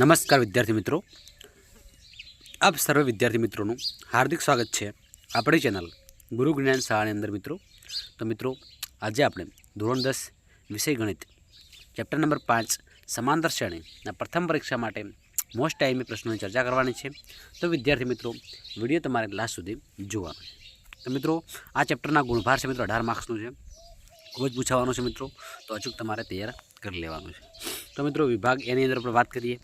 નમસ્કાર વિદ્યાર્થી મિત્રો. આપ સર્વ વિદ્યાર્થી મિત્રોનું હાર્દિક સ્વાગત છે આપણી ચેનલ ગુરુ જ્ઞાન શાળાની અંદર મિત્રો. તો મિત્રો, આજે આપણે ધોરણ દસ વિષય ગણિત, ચેપ્ટર નંબર પાંચ, સમાંતર શ્રેણીના પ્રથમ પરીક્ષા માટે મોસ્ટ ટાઈમે પ્રશ્નોની ચર્ચા કરવાની છે. તો વિદ્યાર્થી મિત્રો, વીડિયો તમારે લાસ્ટ સુધી જોવાનો તો મિત્રો, આ ચેપ્ટરના ગુણભાર છે મિત્રો, અઢાર માર્ક્સનું છે. ખૂબ જ પૂછાવાનું છે મિત્રો. તો અચૂક તમારે તૈયાર કરી લેવાનું છે. તો મિત્રો, વિભાગ એની અંદર આપણે વાત કરીએ.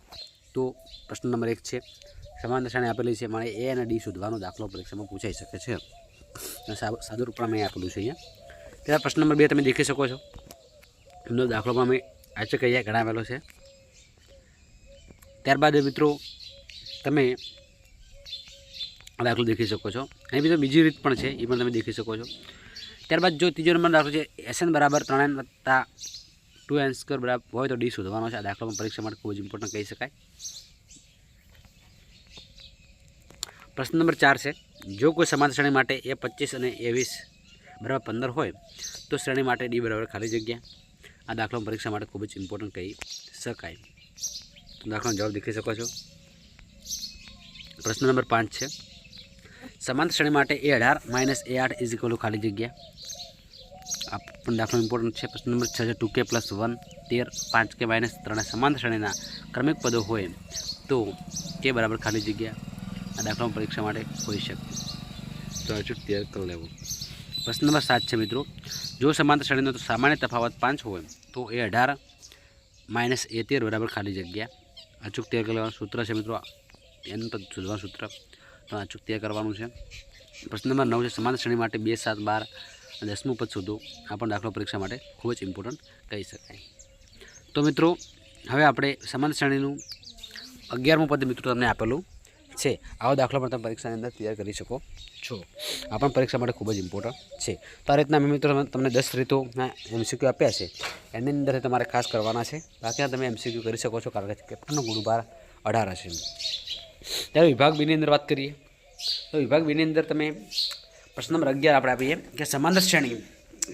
તો પ્રશ્ન નંબર એક છે. સમાન દશાને આપેલી છે. મારે એ અને ડી શોધવાનો દાખલો પરીક્ષામાં પૂછાઈ શકે છે. સાદું રૂપમાં મેં આપેલું છે અહીંયા. ત્યાર પ્રશ્ન નંબર બે તમે દેખી શકો છો. એમનો દાખલો પણ મેં આજે અહીંયા ગણાવેલો છે. ત્યારબાદ મિત્રો, તમે દાખલો દેખી શકો છો. અને બીજો બીજી રીત પણ છે, એ પણ તમે દેખી શકો છો. ત્યારબાદ જો ત્રીજો નંબર દાખલો છે એસએન બરાબર ત્રણ વત્તા ટુ એન બરાબર હોય તો ડી શોધવાનો છે. આ દાખલામાં પરીક્ષા માટે ખૂબ જ ઇમ્પોર્ટન્ટ કહી શકાય. પ્રશ્ન નંબર ચાર છે. જો કોઈ સમાન શ્રેણી માટે એ પચીસ અને એ વીસ બરાબર પંદર હોય, તો શ્રેણી માટે ડી બરાબર ખાલી જગ્યા. આ દાખલામાં પરીક્ષા માટે ખૂબ જ ઇમ્પોર્ટન્ટ કહી શકાય. તો દાખલાનો જવાબ દેખી શકો છો. પ્રશ્ન નંબર પાંચ છે. સમાંતર શ્રેણી માટે એ અઢાર માઇનસ એ આઠ ઇઝ ખાલી જગ્યા. આ પણ દાખલો ઇમ્પોર્ટન્ટ છે. પ્રશ્ન નંબર છ છે, ટુ કે પ્લસ વન તેર, પાંચ કે માઇનસ ત્રણ સમાન શ્રેણીના ક્રમિક પદો હોય તો કે બરાબર ખાલી જગ્યા આ દાખલામાં પરીક્ષા માટે હોઈ શકે. તો અચૂક તૈયાર કરી લેવું. પ્રશ્ન નંબર સાત છે મિત્રો. જો સમાંતર શ્રેણીનો તો સામાન્ય તફાવત પાંચ હોય તો એ અઢાર માઇનસ એ તેર બરાબર ખાલી જગ્યા. અચૂક તૈયાર કરી લેવાનું સૂત્ર છે મિત્રો. એનું તો શોધવાનું સૂત્ર. તો અચૂક તૈયાર કરવાનું છે. પ્રશ્ન નંબર નવ છે સમાંતર શ્રેણી માટે બે, સાત, બાર દસમું પદ શોધો આ પણ દાખલો પરીક્ષા માટે ખૂબ જ ઇમ્પોર્ટન્ટ કહી શકાય. તો મિત્રો, હવે આપણે સમાન શ્રેણીનું અગિયારમું પદ મિત્રો તમને આપેલું છે. આવો દાખલો પણ તમે પરીક્ષાની અંદર તૈયાર કરી શકો છો. આ પણ પરીક્ષા માટે ખૂબ જ ઇમ્પોર્ટન્ટ છે. તો આ રીતના મિત્રો તમને દસ રીતો એમસીક્યુ આપ્યા છે. એની અંદર તમારે ખાસ કરવાના છે. બાકીના તમે એમસીક્યુ કરી શકો છો, કારણ કે કેપ્ટનનો ગુણભાર અઢાર હશે. ત્યારે વિભાગ બીની અંદર વાત કરીએ. તો વિભાગ બીની અંદર તમે પ્રશ્ન નંબર અગિયાર આપણે આપીએ કે સમાંતર શ્રેણી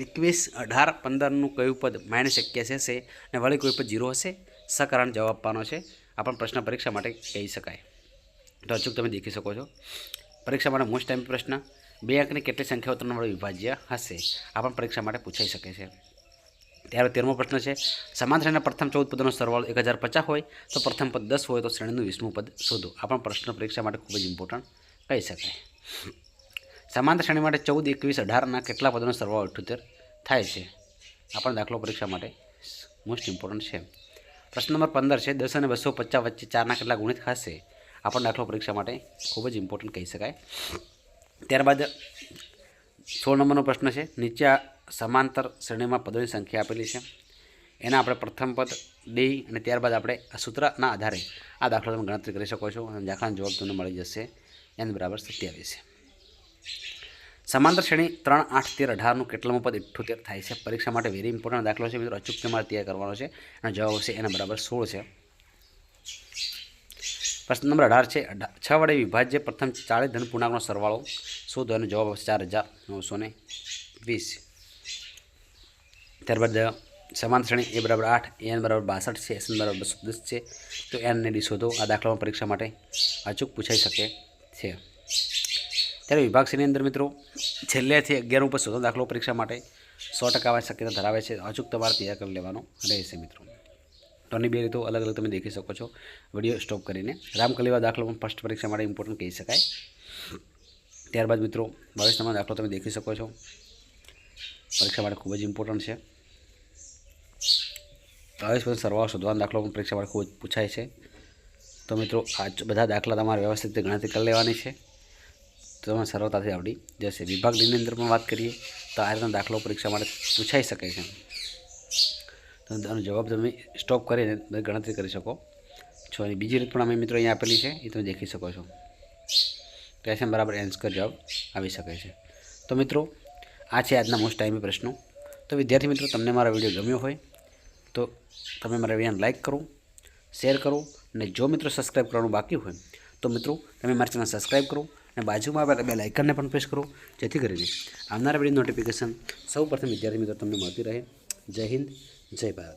એકવીસ, અઢાર, પંદરનું કયું પદ માઇનસ એક્યાસી હશે અને વળી કોઈ પદ જીરો હશે? સકારણ જવાબ આપવાનો છે. આ પણ પ્રશ્ન પરીક્ષા માટે કહી શકાય. તો અચૂક તમે દેખી શકો છો. પરીક્ષા માટે મોસ્ટ ટાઈમ પ્રશ્ન, બે અંકની કેટલી સંખ્યાઓ ત્રણ વડે વિભાજ્ય હશે? આ પણ પરીક્ષા માટે પૂછાઈ શકે છે. ત્યારે તેરમો પ્રશ્ન છે, સમાન શ્રેણીના પ્રથમ ચૌદ પદનો સરવાળો એક હજાર પચાસ હોય તો પ્રથમ પદ દસ હોય તો શ્રેણીનું વીસમું પદ શોધો. આ પણ પ્રશ્ન પરીક્ષા માટે ખૂબ જ ઇમ્પોર્ટન્ટ કહી શકાય. સમાંતર શ્રેણી માટે ચૌદ, એકવીસ અઢારના કેટલા પદોનો સરવાળો અઠ્યોતેર થાય છે? આ પણ દાખલો પરીક્ષા માટે મોસ્ટ ઇમ્પોર્ટન્ટ છે. પ્રશ્ન નંબર પંદર છે, દસ અને બસો પચાસ વચ્ચે ચારના કેટલા ગુણિત ખાશે આ પણ દાખલો પરીક્ષા માટે ખૂબ જ ઇમ્પોર્ટન્ટ કહી શકાય. ત્યારબાદ સોળ નંબરનો પ્રશ્ન છે, નીચે સમાંતર શ્રેણીમાં પદોની સંખ્યા આપેલી છે. એના આપણે પ્રથમ પદ ડી અને ત્યારબાદ આપણે આ સૂત્રના આધારે આ દાખલો તમે ગણતરી કરી શકો છો અને દાખલાનો જવાબ તમને મળી જશે. એન બરાબર સત્યાવીસ. સમાંતર શ્રેણી ત્રણ આઠ તેર અઢારનું કેટલામાં પદ ઇઠ્ઠોતેર થાય છે. પરીક્ષા માટે વેરી ઇમ્પોર્ટન્ટ દાખલો છે મિત્રો. અચૂક તમારે તૈયાર કરવાનો છે. અને જવાબ આવશે એના બરાબર સોળ છે. પ્રશ્ન નંબર અઢાર છે. છ વડે વિભાજ્ય પ્રથમ ચાળીસ ધન પૂર્ણાંકનો સરવાળો શોધો. એનો જવાબ આવશે ચાર હજાર નવસો ને વીસ. ત્યારબાદ સમાન શ્રેણી એ બરાબર આઠ એન બરાબર બાસઠ છે એસએન બરાબર બસો દસ છે. તો એન ને ડી શોધો. આ દાખલામાં પરીક્ષા માટે અચૂક પૂછાઈ શકે છે. ત્યારે વિભાગ સીની અંદર મિત્રો છેલ્લેથી અગિયાર ઉપર શોધો દાખલો પરીક્ષા માટે સો ટકા શક્યતા ધરાવે છે. અચૂક તમારે તૈયાર કરી લેવાનો રહેશે મિત્રો. તોની બે રીતો અલગ અલગ તમે દેખી શકો છો. વીડિયો સ્ટોપ કરીને રામકલીવા દાખલો પણ ફર્સ્ટ પરીક્ષા માટે ઇમ્પોર્ટન્ટ કહી શકાય. ત્યારબાદ મિત્રો ભવિષ્યમાં દાખલો તમે દેખી શકો છો. પરીક્ષા માટે ખૂબ જ ઇમ્પોર્ટન્ટ છે. પછી સરવાળો શોધવાનો દાખલો પણ પરીક્ષા માટે ખૂબ પૂછાય છે. તો મિત્રો આ બધા દાખલા તમારે વ્યવસ્થિત ગણતરી કરી લેવાની છે. તમે સરળતાથી આવડી જશે. વિભાગ ડીની અંદર પણ વાત કરીએ તો આ રીતના દાખલો પરીક્ષા માટે પૂછાઈ શકે છે. તો આનો જવાબ તમે સ્ટોપ કરીને ગણતરી કરી શકો છો. અને બીજી રીત પણ અમે મિત્રો અહીંયા આપેલી છે, એ તમે દેખી શકો છો. કેશન બરાબર એન્સર જવાબ આવી શકે છે. તો મિત્રો, આ છે આજના મોસ્ટ ટાઈમે પ્રશ્નો. તો વિદ્યાર્થી મિત્રો, તમને મારો વીડિયો ગમ્યો હોય તો તમે મારા વિડીયોને લાઇક કરો શેર કરો, અને જો મિત્રો સબસ્ક્રાઈબ કરવાનું બાકી હોય તો મિત્રો, તમે મારી ચેનલ સબસ્ક્રાઈબ કરો અને બાજુમાં બે લાઇકનને પણ પ્રેસ કરો, જેથી કરીને આવનારા વીડિયો નોટિફિકેશન સૌ પ્રથમ વિદ્યાર્થી મિત્રો તમને મળતી રહે. જય હિન્દ, જય ભારત.